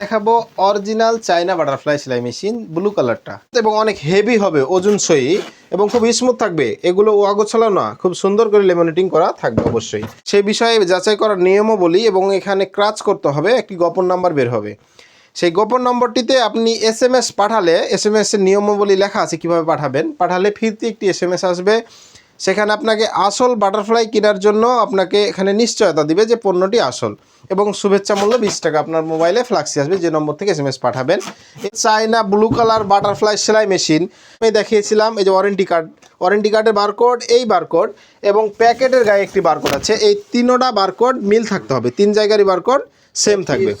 দেখাবো original China butterfly সেলাই machine blue কালারটা এবং অনেক হেভি হবে, ওজন সই, এবং খুব স্মুথ থাকবে। এগুলো ওয়াগোছালা না, খুব সুন্দর করে লেমিনেটিং করা থাকবে অবশ্যই। সেই বিষয়ে যাচাই করার নিয়মও বলি, এবং এখানে ক্রাচ করতে হবে, একটি গোপন নাম্বার বের হবে। সেই গোপন নম্বরটিতে আপনি এস এম এস পাঠালে এস এম এস এর নিয়মাবলী লেখা আছে কীভাবে পাঠাবেন। পাঠালে ফিরতি একটি এস এম এস আসবে সেখানে আপনাকে আসল বাটারফ্লাই কেনার জন্য আপনাকে এখানে নিশ্চয়তা দিবে যে পণ্যটি আসল। এবং শুভেচ্ছা মূল্য বিশ টাকা। আপনার মোবাইলে ফ্লাক্সি আসবে, যে নম্বর থেকে এস পাঠাবেন। চাইনা ব্লু কালার বাটারফ্লাই সেলাই মেশিন। আমি দেখিয়েছিলাম, এই যে ওয়ারেন্টি কার্ড ওয়ারেন্টি কার্ডের বারকোড এই বারকোড এবং প্যাকেটের গায়ে একটি বারকোড আছে। এই তিনোটা বারকোড মিল থাকতে হবে। তিন জায়গারই বারকোড সেম থাকবে।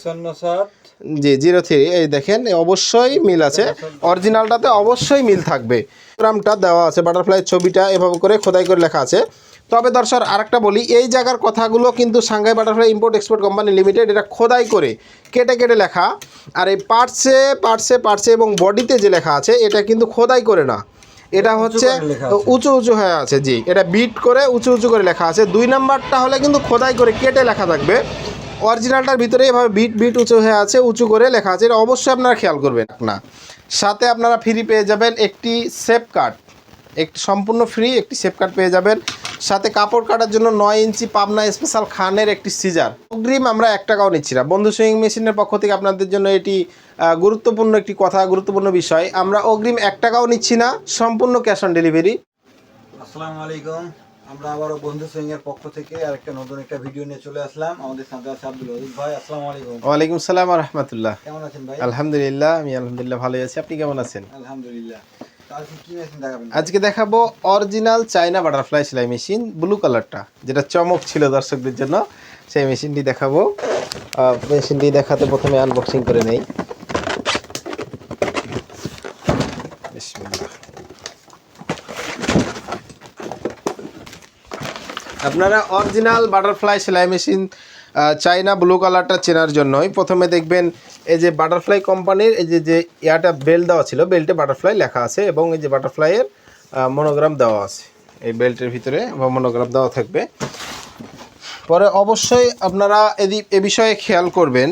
জি জিরো থ্রি এই দেখেন অবশ্যই মিল আছে। অরিজিনালটাতে অবশ্যই মিল থাকবে। গ্রামটা দেওয়া আছে বাটারফ্লাইয়ের ছবিটা এভাবে করে খোদাই করে লেখা আছে। তবে দর্শক আরেকটা বলি এই জায়গার কথাগুলো কিন্তু Shanghai butterfly import export company limited এটা খোদাই করে কেটে কেটে লেখা। আর এই পার্টসে পার্টসে পার্টসে এবং বডিতে যে লেখা আছে এটা কিন্তু খোদাই করে না। এটা হচ্ছে। উঁচু উঁচু হয়ে আছে জি। এটা বিট করে উঁচু উঁচু করে লেখা আছে। দুই নাম্বারটা হলে কিন্তু খোদাই করে কেটে লেখা থাকবে। অরিজিনালটার ভিতরে এভাবে বিট বিট উঁচু হয়ে আছে, উঁচু করে লেখা আছে, এটা অবশ্যই আপনারা খেয়াল করবেন। না, সাথে আপনারা ফ্রি পেয়ে যাবেন একটি সেফ কার্ড একটি সম্পূর্ণ ফ্রি একটি সেফ কার্ড পেয়ে যাবেন। সাথে কাপড় কাটার জন্য নয় ইঞ্চি পাবনা স্পেশাল খানের একটি সিজার অগ্রিম আমরা এক টাকাও নিচ্ছি না। বন্ধু সুইং মেশিনের পক্ষ থেকে আপনাদের জন্য এটি গুরুত্বপূর্ণ একটি কথা, গুরুত্বপূর্ণ বিষয়। আমরা অগ্রিম এক টাকাও নিচ্ছি না, সম্পূর্ণ ক্যাশ অন ডেলিভারি আসসালামু আলাইকুম। আমরা আবারও বন্ধু সিং এর পক্ষ থেকে আরেকটা নতুন একটা ভিডিও নিয়ে চলে আসলাম। আমাদের সাথে আছে আব্দুল আজিজ ভাই আসসালামু আলাইকুম। ওয়ালাইকুম সালাম রহমতুল্লাহ। কেমন আছেন ভাই? আলহামদুলিল্লাহ আমি আলহামদুলিল্লাহ ভালো আছি। আপনি কেমন আছেন? আলহামদুলিল্লাহ। আজকে দেখাবো অরিজিনাল চাইনা বাটারফ্লাই সেলাই মেশিন ব্লু কালারটা যেটা চমক ছিল দর্শকদের জন্য। সেই মেশিনটি দেখাবো। মেশিনটি দেখাতে প্রথমে আনবক্সিং করে নেই। আপনারা অরিজিনাল বাটারফ্লাই সেলাই মেশিন চাইনা ব্লু কালারটা চেনার জন্যই প্রথমে দেখবেন এই যে বাটারফ্লাই কোম্পানির এই যে যে ইয়াটা বেল্ট দেওয়া ছিল বেল্টে বাটারফ্লাই লেখা আছে এবং এই যে বাটারফ্লাইয়ের মনোগ্রাম দেওয়া আছে। এই বেল্টের ভিতরে মনোগ্রাম দেওয়া থাকবে। পরে অবশ্যই আপনারা এদি, এ বিষয়ে খেয়াল করবেন।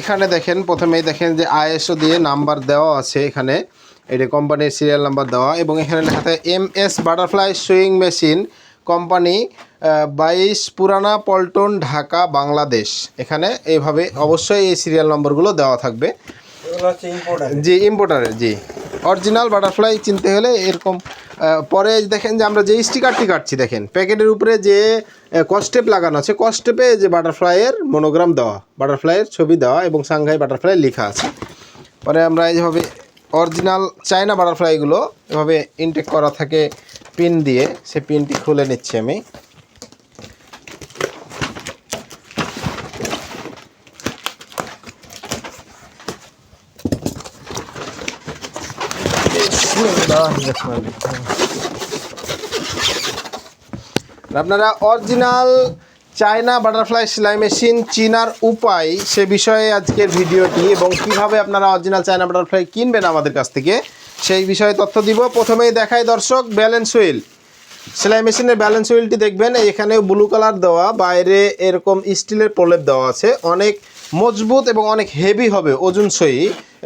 এখানে দেখেন, প্রথমেই দেখেন যে আইএসও দিয়ে নাম্বার দেওয়া আছে এখানে। এটা কোম্পানির সিরিয়াল নাম্বার দেওয়া এবং এখানে লেখা থাকে M S butterfly sewing machine company বাইশ পুরানা পল্টন ঢাকা বাংলাদেশ। এখানে এইভাবে অবশ্যই এই সিরিয়াল নম্বরগুলো দেওয়া থাকবে। জি ইম্পোর্টারের জি। অরিজিনাল বাটারফ্লাই চিনতে হলে এরকম পরে দেখেন যে আমরা যে স্টিকারটি কাটছি দেখেন প্যাকেটের উপরে যে কস্টেপ লাগানো আছে কস্টেপে যে বাটারফ্লাইয়ের মনোগ্রাম দেওয়া বাটারফ্লাইয়ের ছবি দেওয়া এবং সাংঘাই বাটারফ্লাই লেখা আছে। পরে আমরা এইভাবে অরিজিনাল চায়না বাটারফ্লাইগুলো এভাবে ইনটেক করা থাকে পিন দিয়ে, সে পিনটি খুলে নিচ্ছি আমি। আপনারা অরিজিনাল চায়না বাটারফ্লাই সেলাই মেশিন চিনার উপায় সে বিষয়ে আজকের ভিডিওটি এবং কীভাবে আপনারা অরিজিনাল চায়না বাটারফ্লাই কিনবেন আমাদের কাছ থেকে, সেই বিষয়ে তথ্য দিব। প্রথমেই দেখাই দর্শক ব্যালেন্স হুইল। সেলাই মেশিনের ব্যালেন্স হুইলটি দেখবেন এখানে ব্লু কালার দেওয়া, বাইরে এরকম স্টিলের প্রলেপ দেওয়া আছে। অনেক মজবুত এবং অনেক হেভি হবে, ওজন সই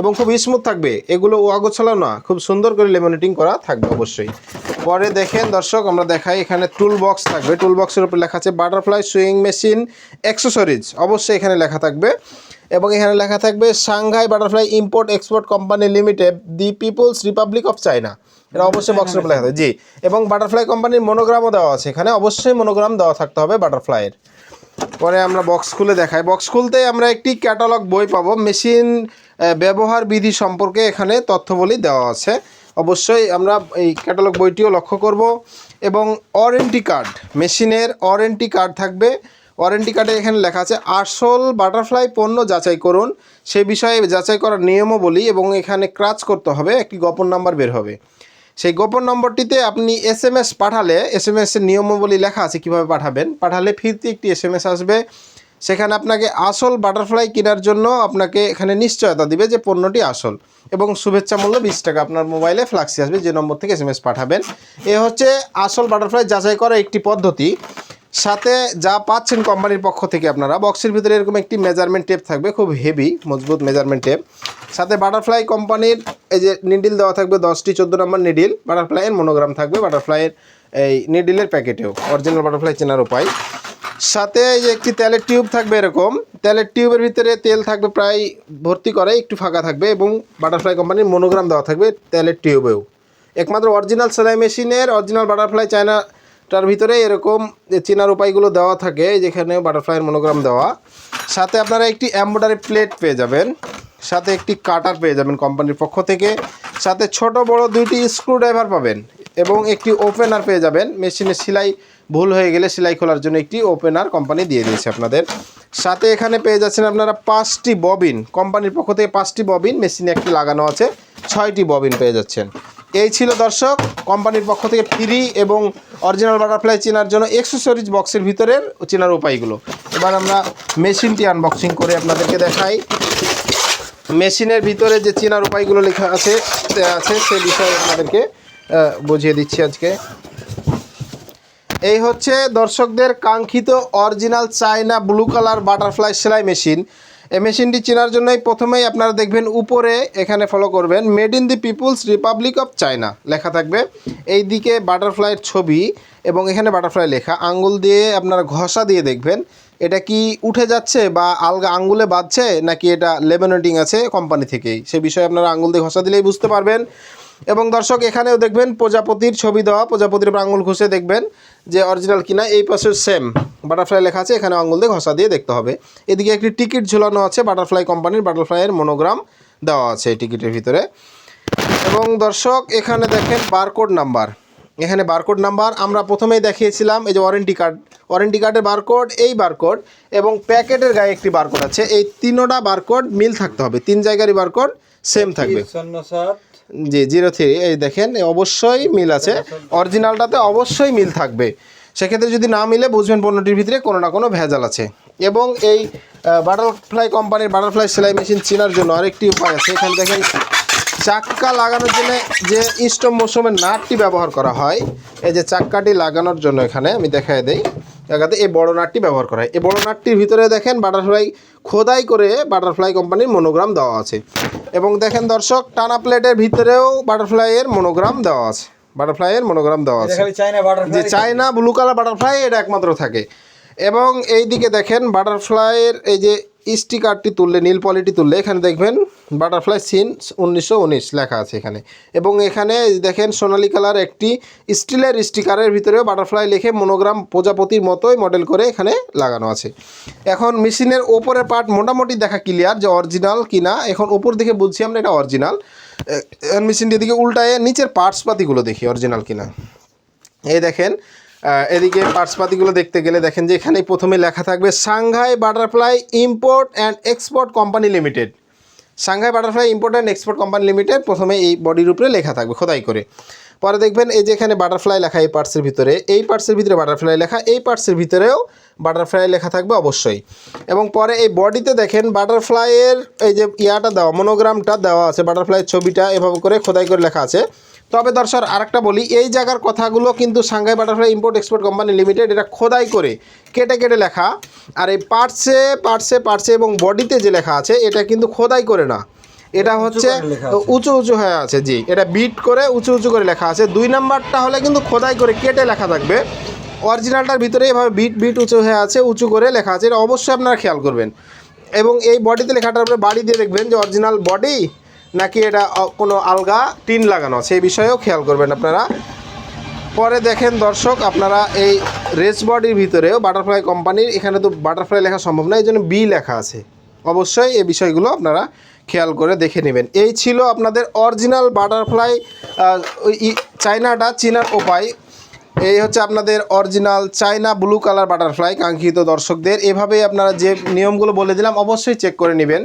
এবং খুব স্মুথ থাকবে। এগুলো ওয়াগোছালা না, খুব সুন্দর করে লেমিনেটিং করা থাকবে অবশ্যই। পরে দেখেন দর্শক, আমরা দেখাই এখানে টুল বক্স থাকবে। টুল বক্সের উপর লেখা আছে বাটারফ্লাই সুইং মেশিন অ্যাক্সেসরিজ অবশ্যই এখানে লেখা থাকবে। এবং এখানে লেখা থাকবে Shanghai butterfly import export company limited the people's republic of China এটা অবশ্যই বক্সের উপর লেখা থাকে জি। এবং বাটারফ্লাই কোম্পানির মনোগ্রামও দেওয়া আছে এখানে, অবশ্যই মনোগ্রাম দেওয়া থাকতে হবে বাটারফ্লাইয়ের পরে আমরা বক্স খুলে দেখাই। বক্স খুলতে আমরা একটি ক্যাটালগ বই পাবো। মেশিন ব্যবহার বিধি সম্পর্কে এখানে তথ্যবলি দেওয়া আছে। অবশ্যই আমরা এই ক্যাটালগ বইটিও লক্ষ্য করব এবং ওয়ারেন্টি কার্ড মেশিনের ওয়ারেন্টি কার্ড থাকবে। ওয়ারেন্টি কার্ডে এখানে লেখা আছে, আসল বাটারফ্লাই পণ্য যাচাই করুন। সে বিষয়ে যাচাই করার নিয়মও বলি এবং এখানে ক্রাচ করতে হবে। একটি গোপন নাম্বার বের হবে। সেই গোপন নম্বরটিতে আপনি এস এম এস পাঠালে এস এম এস এর নিয়মাবলী লেখা আছে কীভাবে পাঠাবেন। পাঠালে ফিরতে একটি এস এম এস আসবে। সেখানে আপনাকে আসল বাটারফ্লাই কেনার জন্য আপনাকে এখানে নিশ্চয়তা দিবে যে পণ্যটি আসল এবং শুভেচ্ছা মূল্য বিশ টাকা। আপনার মোবাইলে ফ্লাক্সি আসবে যে নম্বর থেকে এস এম এস পাঠাবেন। এ হচ্ছে আসল বাটারফ্লাই যাচাই করার একটি পদ্ধতি। সাথে যা পাচ্ছেন কোম্পানির পক্ষ থেকে আপনারা। বক্সের ভিতরে এরকম একটি মেজারমেন্ট টেপ থাকবে, খুব হেভি মজবুত মেজারমেন্ট টেপ সাথে বাটারফ্লাই কোম্পানির এই যে নিডিল দেওয়া থাকবে, দশটি চোদ্দ নম্বর নিডিল বাটারফ্লাইয়ের মনোগ্রাম থাকবে বাটারফ্লাইয়ের এই নিডিলের প্যাকেটেও অরিজিনাল বাটারফ্লাই চেনার উপায়। সাথে এই যে একটি তেলের টিউব থাকবে এরকম, তেলের টিউবের ভিতরে তেল থাকবে প্রায় ভর্তি করে, একটু ফাঁকা থাকবে এবং বাটারফ্লাই কোম্পানির মনোগ্রাম দেওয়া থাকবে তেলের টিউবেও একমাত্র অরিজিনাল সেলাই মেশিনের অরিজিনাল বাটারফ্লাই চায়নাটার ভিতরে এরকম চেনার উপায়গুলো দেওয়া থাকে, যেখানে বাটারফ্লাইয়ের মনোগ্রাম দেওয়া। সাথে আপনারা একটি এম্বয়ডারি প্লেট পেয়ে যাবেন, সাথে একটি কাটার পেয়ে যাবেন কোম্পানির পক্ষ থেকে। সাথে ছোট, বড় দুইটি স্ক্রুড্রাইভার পাবেন এবং একটি ওপেনার পেয়ে যাবেন। মেশিনের সেলাই ভুল হয়ে গেলে সেলাই খোলার জন্য একটি ওপেনার কোম্পানি দিয়ে দিয়েছে আপনাদের। সাথে এখানে পেয়ে যাচ্ছেন আপনারা পাঁচটি ববিন কোম্পানির পক্ষ থেকে পাঁচটি ববিন মেশিনে একটি লাগানো আছে, ছয়টি ববিন পেয়ে যাচ্ছেন। এই ছিল দর্শক, কোম্পানির পক্ষ থেকে ফ্রি এবং অরিজিনাল বাটারফ্লাই চেনার জন্য এক্সেসরিজ বক্সের ভিতরের চেনার উপায়গুলো। এবার আমরা মেশিনটি আনবক্সিং করে আপনাদেরকে দেখাই। মেশিনের ভিতরে যে চেনার উপায়গুলো লেখা আছে আছে, সে বিষয়ে আপনাদেরকে বুঝিয়ে দিচ্ছি আজকে। এই হচ্ছে দর্শকদের কাঙ্ক্ষিত original China blue colour butterfly সেলাই মেশিন। এই মেশিনটি চেনার জন্যই প্রথমেই আপনারা দেখবেন উপরে এখানে ফলো করবেন made in the people's republic of China লেখা থাকবে। এই দিকে বাটারফ্লাইয়ের ছবি এবং এখানে বাটারফ্লাই লেখা। আঙ্গুল দিয়ে আপনারা ঘষা দিয়ে দেখবেন, এটা কি উঠে যাচ্ছে বা আলগা আঙ্গুলে বাঁধছে নাকি এটা লেমিনেটিং আছে কোম্পানি থেকেই? সে বিষয়ে আপনারা আঙ্গুল দিয়ে ঘষা দিলেই বুঝতে পারবেন। এবং দর্শক, এখানেও দেখবেন প্রজাপতির ছবি দেওয়া, প্রজাপতির আঙুল ঘষে দেখবেন যে অরিজিনাল কিনা, এই পাশে সেম বাটারফ্লাই লেখা আছে, এখানে আঙুল দিয়ে ঘষা দিয়ে দেখতে হবে। এদিকে একটি টিকিট ঝুলানো আছে, বাটারফ্লাই কোম্পানির বাটারফ্লাইয়ের মনোগ্রাম দেওয়া আছে এই টিকিটের ভিতরে। এবং দর্শক, এখানে দেখেন বারকোড নাম্বার। এখানে বারকোড নাম্বার, আমরা প্রথমেই দেখিয়েছিলাম এই যে ওয়ারেন্টি কার্ড। ওয়ারেন্টি কার্ডের বারকোড, এই বারকোড এবং প্যাকেটের গায়ে একটি বারকোড আছে। এই তিনোটা বারকোড মিল থাকতে হবে। তিন জায়গারই বারকোড সেম থাকবে। জি, জিরো থ্রি, এই দেখেন, অবশ্যই মিল আছে। অরিজিনালটাতে অবশ্যই মিল থাকবে। সেক্ষেত্রে যদি না মিলে বুঝবেন পণ্যটির ভিতরে কোনো না কোনো ভেজাল আছে। এবং এই বাটারফ্লাই কোম্পানির বাটারফ্লাই সেলাই মেশিন চেনার জন্য আরেকটি উপায় আছে। এখানে দেখেন, চাক্কা লাগানোর জন্য যে স্টম মৌসুমের নাটটি ব্যবহার করা হয়, এই যে চাক্কাটি লাগানোর জন্য এখানে আমি দেখাই দেই। জায়গাতে এই বড় নাটটি ব্যবহার করা হয়। এই বড় নাটটির ভিতরে দেখেন, বাটারফ্লাই খোদাই করে বাটারফ্লাই কোম্পানির মনোগ্রাম দেওয়া আছে। এবং দেখেন দর্শক, টানা প্লেটের ভিতরেও বাটারফ্লাইয়ের মনোগ্রাম দেওয়া আছে। বাটারফ্লাইয়ের মনোগ্রাম দেওয়া আছে। যে চায়না ব্লু কালার বাটারফ্লাই এটা একমাত্র থাকে। এবং এই দিকে দেখেন বাটারফ্লাইয়ের এই যে স্টিকারটি তুললে নীল পলিটি তুললে এখানে দেখবেন বাটারফ্লাই সিন উনিশশো উনিশ লেখা আছে এখানে। এবং এখানে দেখেন সোনালি কালার একটি স্টিলের স্টিকারের ভিতরেও বাটারফ্লাই লিখে মনোগ্রাম প্রজাপতির মতোই মডেল করে এখানে লাগানো আছে। এখন মেশিনের ওপরের পার্ট মোটামুটি দেখা ক্লিয়ার যে অরিজিনাল কিনা। এখন ওপর দিকে বুঝছি আমরা এটা অরিজিনাল মেশিনটি এদিকে উল্টায় নিচের পার্টসপাতিগুলো দেখি অরিজিনাল কিনা। এই দেখেন এদিকে পার্টসপাতিগুলো দেখতে গেলে দেখেন যে এখানেই প্রথমে লেখা থাকবে, Shanghai butterfly import and export company limited Shanghai butterfly import and export company limited প্রথমে এই বডির উপরে লেখা থাকবে, খোদাই করে। পরে দেখবেন এই যে এখানে বাটারফ্লাই লেখা এই পার্টসের ভিতরে, এই পার্টসের ভিতরে বাটারফ্লাই লেখা, এই পার্টসের ভিতরেও বাটারফ্লাই লেখা থাকবে অবশ্যই। এবং পরে এই বডিতে দেখেন বাটারফ্লাইয়ের এই যে ইয়াটা দেওয়া মনোগ্রামটা দেওয়া আছে বাটারফ্লাইয়ের ছবিটা এভাবে করে খোদাই করে লেখা আছে। তবে দর্শক আরেকটা বলি এই জায়গার কথাগুলো কিন্তু Shanghai butterfly import export company limited এটা খোদাই করে কেটে কেটে লেখা। আর এই পার্টসে পার্টসে পার্টসে এবং বডিতে যে লেখা আছে এটা কিন্তু খোদাই করে না। এটা হচ্ছে। উঁচু উঁচু হয়ে আছে জি। এটা বিট করে উঁচু উঁচু করে লেখা আছে। দুই নাম্বারটা হলে কিন্তু খোদাই করে কেটে লেখা থাকবে। অরিজিনালটার ভিতরে এভাবে বিট বিট উঁচু হয়ে আছে, উঁচু করে লেখা আছে, এটা অবশ্যই আপনারা খেয়াল করবেন। এবং এই বডিতে লেখাটার উপরে বাড়ি দিয়ে দেখবেন যে অরিজিনাল বডি নাকি এটা কোনো আলগা টিন লাগানো সেই বিষয়েও খেয়াল করবেন আপনারা। পরে দেখেন দর্শক, আপনারা এই রেস বডির ভিতরেও বাটারফ্লাই কোম্পানির, এখানে তো বাটারফ্লাই লেখা সম্ভব না, এই জন্য বি লেখা আছে। অবশ্যই এই বিষয়গুলো আপনারা খেয়াল করে দেখে নেবেন। এই ছিল আপনাদের অরিজিনাল বাটারফ্লাই চায়নাটা, চিনার উপায় এই হচ্ছে আপনাদের original China blue colour butterfly কাঙ্ক্ষিত দর্শকদের। এভাবেই আপনারা যে নিয়মগুলো বলে দিলাম, অবশ্যই চেক করে নেবেন।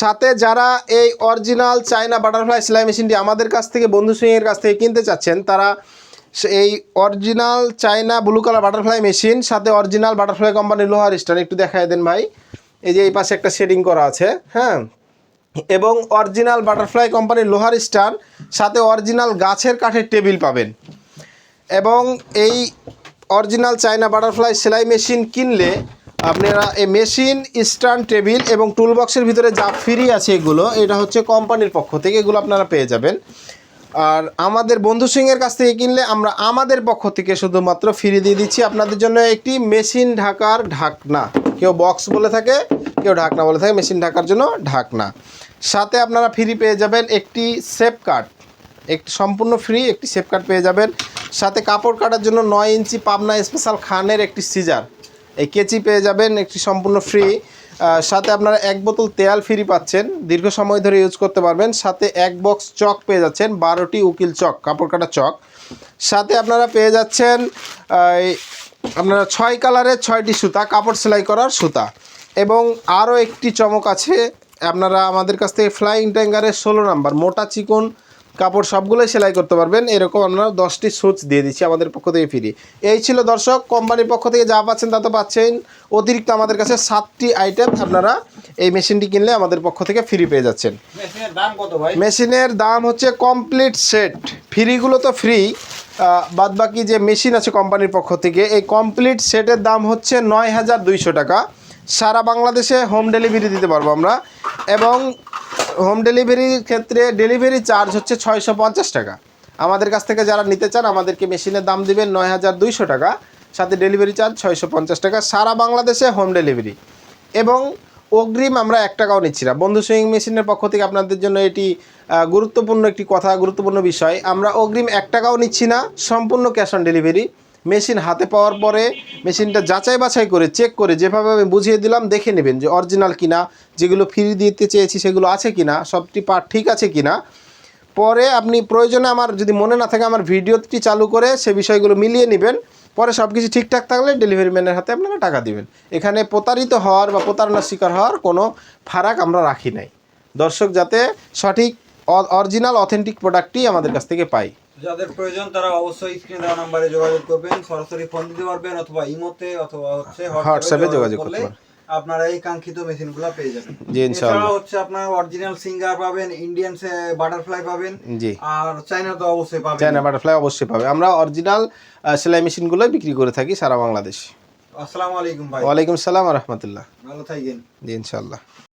সাথে যারা এই অরিজিনাল চায়না বাটারফ্লাই সেলাই মেশিনটি আমাদের কাছ থেকে, বন্ধু সিংয়ের কাছ থেকে কিনতে চাচ্ছেন, তারা এই original China blue colour butterfly machine সাথে অরিজিনাল বাটারফ্লাই কোম্পানির লোহার স্টান একটু দেখায় দেন ভাই। এই যে এই পাশে একটা শেডিং করা আছে হ্যাঁ? এবং অরিজিনাল বাটারফ্লাই কোম্পানির লোহার স্টান সাথে অরিজিনাল গাছের কাঠের টেবিল পাবেন। এবং এই অরিজিনাল চায়না বাটারফ্লাই সেলাই মেশিন কিনলে আপনারা এই মেশিন স্ট্যান্ড টেবিল এবং টুল বক্সের ভিতরে যা ফ্রি আছে এগুলো, এটা হচ্ছে কোম্পানির পক্ষ থেকে এগুলো আপনারা পেয়ে যাবেন। আর আমাদের বন্ধু সিংয়ের কাছ থেকে কিনলে আমরা আমাদের পক্ষ থেকে শুধুমাত্র ফ্রি দিয়ে দিচ্ছি। আপনাদের জন্য একটি মেশিন ঢাকার ঢাকনা। কেউ বক্স বলে থাকে, কেউ ঢাকনা বলে থাকে মেশিন ঢাকার জন্য ঢাকনা। সাথে আপনারা ফ্রি পেয়ে যাবেন একটি সেফ কার্ড একটি সম্পূর্ণ ফ্রি একটি সেফ কার্ড পেয়ে যাবেন। সাথে কাপড় কাটার জন্য নয় ইঞ্চি পাবনা স্পেশাল খানের একটি সিজার এই কেচি পেয়ে যাবেন, একটি সম্পূর্ণ ফ্রি সাথে আপনারা এক বোতল তেল ফ্রি পাচ্ছেন। দীর্ঘ সময় ধরে ইউজ করতে পারবেন। সাথে এক বক্স চক পেয়ে যাচ্ছেন, বারোটি উকিল চক, কাপড় কাটা চক। সাথে আপনারা পেয়ে যাচ্ছেন আপনারা ছয় কালারের ছয়টি সুতা, কাপড় সেলাই করার সুতা। এবং আরও একটি চমক আছে, আপনারা আমাদের কাছ থেকে ফ্লাইং ট্যাঙ্গারের ষোলো নাম্বার মোটা চিকন কাপড় সবগুলোই সেলাই করতে পারবেন। এরকম আমরা দশটি সুচ দিয়ে দিচ্ছি আমাদের পক্ষ থেকে ফ্রি এই ছিল দর্শক কোম্পানির পক্ষ থেকে যা পাচ্ছেন তা তো পাচ্ছেন। অতিরিক্ত আমাদের কাছে সাতটি আইটেম আপনারা এই মেশিনটি কিনলে আমাদের পক্ষ থেকে ফ্রি পেয়ে যাচ্ছেন। মেশিনের দাম হচ্ছে কমপ্লিট সেট ফ্রিগুলো তো ফ্রি বাদ বাকি যে মেশিন আছে কোম্পানির পক্ষ থেকে এই কমপ্লিট সেটের দাম হচ্ছে নয় হাজার দুইশো টাকা। সারা বাংলাদেশে হোম ডেলিভারি দিতে পারব আমরা। এবং হোম ডেলিভারির ক্ষেত্রে ডেলিভারি চার্জ হচ্ছে ছয়শো পঞ্চাশ টাকা। আমাদের কাছ থেকে যারা নিতে চান, আমাদেরকে মেশিনের দাম দিবেন নয় হাজার দুইশো টাকা। সাথে ডেলিভারি চার্জ ছয়শো পঞ্চাশ টাকা। সারা বাংলাদেশে হোম ডেলিভারি এবং অগ্রিম আমরা এক টাকাও নিচ্ছি না। বন্ধু সুইং মেশিনের পক্ষ থেকে আপনাদের জন্য এটি গুরুত্বপূর্ণ একটি কথা, গুরুত্বপূর্ণ বিষয়। আমরা অগ্রিম এক টাকাও নিচ্ছি না। সম্পূর্ণ ক্যাশ অন ডেলিভারি মেশিন হাতে পাওয়ার পরে মেশিনটা যাচাই বাছাই করে চেক করে, যেভাবে আমি বুঝিয়ে দিলাম দেখে নেবেন যে অরিজিনাল কিনা, যেগুলো ফ্রি দিতে চেয়েছি সেগুলো আছে কিনা, সবটি পার্ট ঠিক আছে কিনা। পরে আপনি প্রয়োজনে আমার যদি মনে না থাকে আমার ভিডিওটি চালু করে সে বিষয়গুলো মিলিয়ে নেবেন। পরে সব কিছু ঠিকঠাক থাকলে ডেলিভারি ম্যানের হাতে আপনারা টাকা দিবেন। এখানে প্রতারিত হওয়ার বা প্রতারণার শিকার হওয়ার কোনো ফারাক আমরা রাখি নাই। দর্শক যাতে সঠিক অরিজিনাল অথেন্টিক প্রোডাক্টটি আমাদের কাছ থেকে পাই যাদের প্রয়োজন তারা অবশ্যই স্ক্রিনে দেওয়া নাম্বারে যোগাযোগ করবেন। সরাসরি ফোন দিতে পারবেন অথবা ইমোতে অথবা হচ্ছে হোয়াটসঅ্যাপে যোগাযোগ করতে পারেন। আপনারা এই কাঙ্ক্ষিত মেশিনগুলো পেয়ে যাবেন। জি, ইনশাআল্লাহ। হচ্ছে আপনার অরিজিনাল সিঙ্গার পাবেন ইন্ডিয়ান বাটারফ্লাই পাবেন। জি। আর চাইনা তো অবশ্যই পাবেন। চায়না বাটারফ্লাই অবশ্যই পাবে। আমরা অরিজিনাল সেলাই মেশিনগুলোই বিক্রি করে থাকি সারা বাংলাদেশ। আসসালামু আলাইকুম ভাই। ওয়ালাইকুম সালাম রহমতুল্লাহ। ভালো থাকেন। জি ইনশাল্লাহ